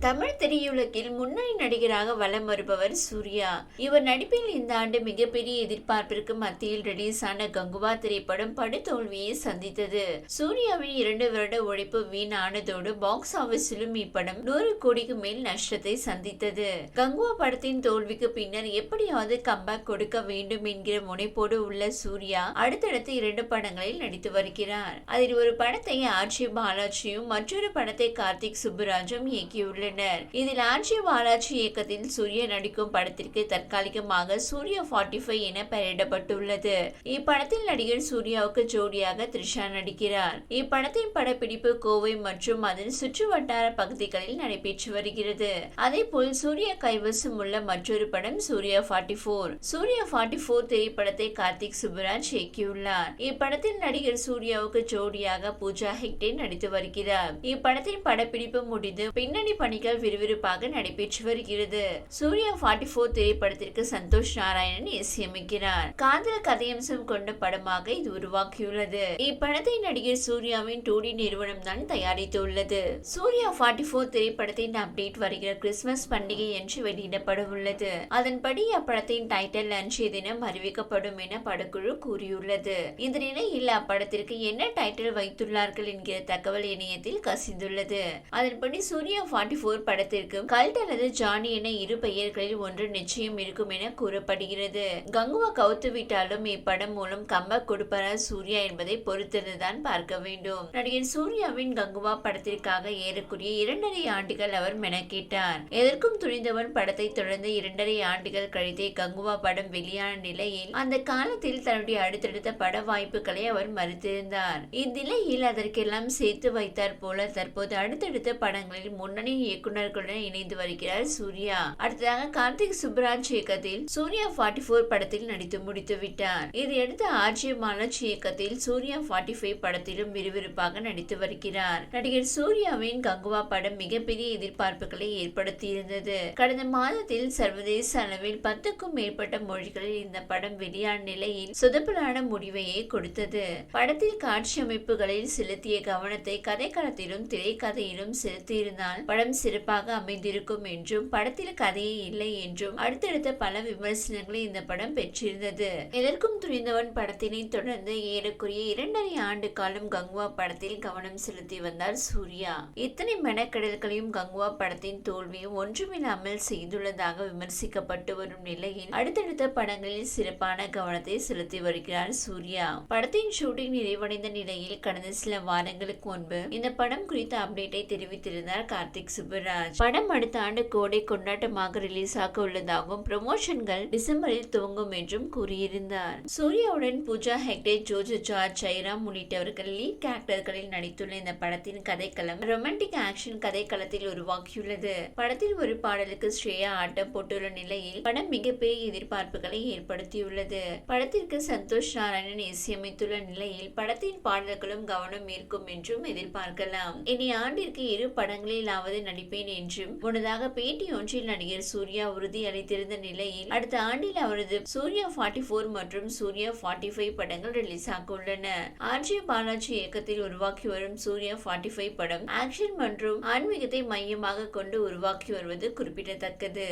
தமிழ் திரையுலகில் முன்னணி நடிகராக வலம் வருபவர் சூர்யா. இவர் நடிப்பில் இந்த ஆண்டு மிகப்பெரிய எதிர்பார்ப்பிற்கு மத்தியில் ரிலீஸ் ஆன கங்குவா திரைப்படம் படுதோல்வியை சந்தித்தது. சூர்யாவின் இரண்டு வருட உழைப்பு வீணானதோடு பாக்ஸ் ஆபீஸிலும் இப்படம் நூறு கோடிக்கு மேல் நஷ்டத்தை சந்தித்தது. கங்குவா படத்தின் தோல்விக்கு பின்னர் எப்படியாவது கம்பேக் கொடுக்க வேண்டும் என்கிற முனைப்போடு உள்ள சூர்யா அடுத்தடுத்து இரண்டு படங்களில் நடித்து வருகிறார். அதில் ஒரு படத்தை ஆர்ச்சி பாலாஜியும் மற்றொரு படத்தை கார்த்திக் சுப்புராஜும் இயக்கியுள்ளார். இயக்கியுள்ளனர் இதில் ஆர்ஜி பாலாஜி இயக்கத்தில் சூர்யா நடிக்கும் படத்திற்கு தற்காலிகமாக சூர்யா ஃபார்ட்டி ஃபைவ் என பெயரிடப்பட்டுள்ளது. இப்படத்தில் நடிகர் சூர்யாவுக்கு ஜோடியாக த்ரிஷா நடிக்கிறார். இப்படத்தின் படப்பிடிப்பு கோவை மற்றும் அதன் சுற்று வட்டார பகுதிகளில் நடைபெற்று வருகிறது. அதே போல் சூர்யா கைவசம் உள்ள மற்றொரு படம் Suriya forty four Suriya forty four திரைப்படத்தை கார்த்திக் சுப்ராஜ் இயக்கியுள்ளார். இப்படத்தில் நடிகர் சூர்யாவுக்கு ஜோடியாக பூஜா ஹெக்டே நடித்து வருகிறார். இப்படத்தின் படப்பிடிப்பு முடிந்து பின்னணி பணி பணிகள் விறுவிறுப்பாக நடைபெற்று வருகிறது. சூர்யா ஃபார்ட்டி போர் திரைப்படத்திற்கு சந்தோஷ் நாராயணன் இசையமைக்கிறார். காதல் கதையம்சம் கொண்ட படமாக இது உருவாக்கியுள்ளது இப்படத்தை நடிகர் சூர்யாவின் டூடி நிறுவனம் தான் தயாரித்துள்ளது. சூர்யா ஃபார்ட்டி போர் திரைப்படத்தின் அப்டேட் வருகிற கிறிஸ்துமஸ் பண்டிகை என்று வெளியிடப்பட உள்ளது அதன்படி அப்படத்தின் டைட்டில் அன்றைய தினம் அறிவிக்கப்படும் என படக்குழு கூறியுள்ளது. இந்த நிலையில் அப்படத்திற்கு என்ன டைட்டில் வைத்துள்ளார்கள் என்கிற தகவல் இணையத்தில் கசிந்துள்ளது. அதன்படி சூர்யா ஃபார்ட்டி ஃபோர் படத்திற்கு கல்ட் அல்லது ஜானி என இரு பெயர்களில் ஒன்று நிச்சயம் இருக்கும் என கூறப்படுகிறது. கங்குவா கவுத்து விட்டாலும் இப்படம் மூலம் கம்பக் கொடுப்பாரா சூர்யா என்பதை பொறுத்திருந்துதான் பார்க்க வேண்டும். நடிகர் சூர்யாவின் கங்குவா படத்திற்காக ஏறக்குரிய இரண்டரை ஆண்டுகள் அவர் மெனக்கிட்டார். எதற்கும் துணிந்தவன் படத்தை தொடர்ந்து இரண்டரை ஆண்டுகள் கழித்தே கங்குவா படம் வெளியான நிலையில் அந்த காலத்தில் தன்னுடைய அடுத்தடுத்த பட வாய்ப்புகளை அவர் மறுத்திருந்தார். இந்நிலையில் அதற்கெல்லாம் சேர்த்து வைத்தார் போல தற்போது அடுத்தடுத்த படங்களில் முன்னணி இயக்குநர்களுடன் இணைந்து வருகிறார் சூர்யா. அடுத்ததாக கார்த்திக் சுப்ராஜ் இயக்கத்தில் சூர்யா ஃபார்ட்டி ஃபோர் படத்தில் நடித்து முடித்து விட்டார். இதையடுத்து ஆர்ஜி மாலஜ் இயக்கத்தில் சூர்யா ஃபார்ட்டி ஃபைவ் படத்திலும் விறுவிறுப்பாக நடித்து வருகிறார். நடிகர் சூர்யாவின் கங்குவா படம் மிகப்பெரிய எதிர்பார்ப்புகளை ஏற்படுத்தியிருந்தது. கடந்த மாதத்தில் சர்வதேச அளவில் பத்துக்கும் மேற்பட்ட மொழிகளில் இந்த படம் வெளியான நிலையில் சொதப்பலான முடிவையே கொடுத்தது. படத்தில் காட்சி அமைப்புகளில் செலுத்திய கவனத்தை கதைக்களத்திலும் திரைக்கதையிலும் செலுத்தியிருந்தால் படம் சிறப்பாக அமைந்திருக்கும் என்றும் படத்தில் கதையே இல்லை என்றும் அடுத்தடுத்த பல விமர்சனங்களை இந்த படம் பெற்றிருந்தது. எதற்கும் துணிந்தவன் படத்தினை தொடர்ந்து ஏறக்குறைய இரண்டரை ஆண்டு காலம் கங்குவா படத்தில் கவனம் செலுத்தி வந்தார் சூர்யா. இத்தனை மெனக்கடல்களையும் கங்குவா படத்தின் தோல்வியும் ஒன்றுமில்லாமல் செய்துள்ளதாக விமர்சிக்கப்பட்டு வரும் நிலையில் அடுத்தடுத்த படங்களில் சிறப்பான கவனத்தை செலுத்தி வருகிறார் சூர்யா. படத்தின் ஷூட்டிங் நிறைவடைந்த நிலையில் கடந்த சில வாரங்களுக்கு முன்பு இந்த படம் குறித்த அப்டேட்டை தெரிவித்திருந்தார் கார்த்திக் சுப்பராஜ் படம் அடுத்த ஆண்டு கோடை கொண்டாட்டமாக ரிலீஸ் ஆக உள்ளதாகவும் ப்ரமோஷன்கள் டிசம்பரில் துவங்கும் என்றும் கூறியிருந்தார். சூர்யாவுடன் பூஜா ஹெக்டே ஜோஜோ ஜார்ஜ் ஜெயராம் உள்ளிட்டவர்கள் லீட் கேரக்டர்களில் நடித்துள்ள இந்த படத்தின் கதைக்களம் ரொமான்டிக் ஆக்ஷன் கதைக்களத்தில் உருவாக்கியுள்ளது படத்தில் ஒரு பாடலுக்கு ஸ்ரேயா ஆட்டம் போட்டுள்ள நிலையில் படம் மிகப்பெரிய எதிர்பார்ப்புகளை ஏற்படுத்தியுள்ளது. படத்திற்கு சந்தோஷ் நாராயணன் இசையமைத்துள்ள நிலையில் படத்தின் பாடல்களும் கவனம் ஈர்க்கும் என்றும் எதிர்பார்க்கலாம். இனி ஆண்டிற்கு இரு படங்களிலாவது அளிப்பேன் என்றும் முன்னதாக பேட்டி ஒன்றில் நடிகர் சூர்யா உறுதி அளித்திருந்த நிலையில் அடுத்த ஆண்டில் அவரது சூர்யா ஃபார்ட்டி ஃபோர் மற்றும் சூர்யா ஃபார்ட்டி ஃபைவ் படங்கள் ரிலீஸ் ஆக உள்ளன. ஆர்ஜி பாலாஜி இயக்கத்தில் உருவாக்கி வரும் சூர்யா ஃபார்ட்டி ஃபைவ் படம் ஆக்ஷன் மற்றும் ஆன்மீகத்தை மையமாக கொண்டு உருவாக்கி வருவது குறிப்பிடத்தக்கது.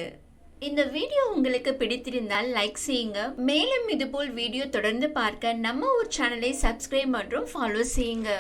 இந்த வீடியோ உங்களுக்கு பிடித்திருந்தால் லைக் செய்யுங்க. மேலும் இதுபோல் வீடியோ தொடர்ந்து பார்க்க நம்ம ஒரு சேனலை சப்ஸ்கிரைப் மற்றும் ஃபாலோ செய்யுங்க.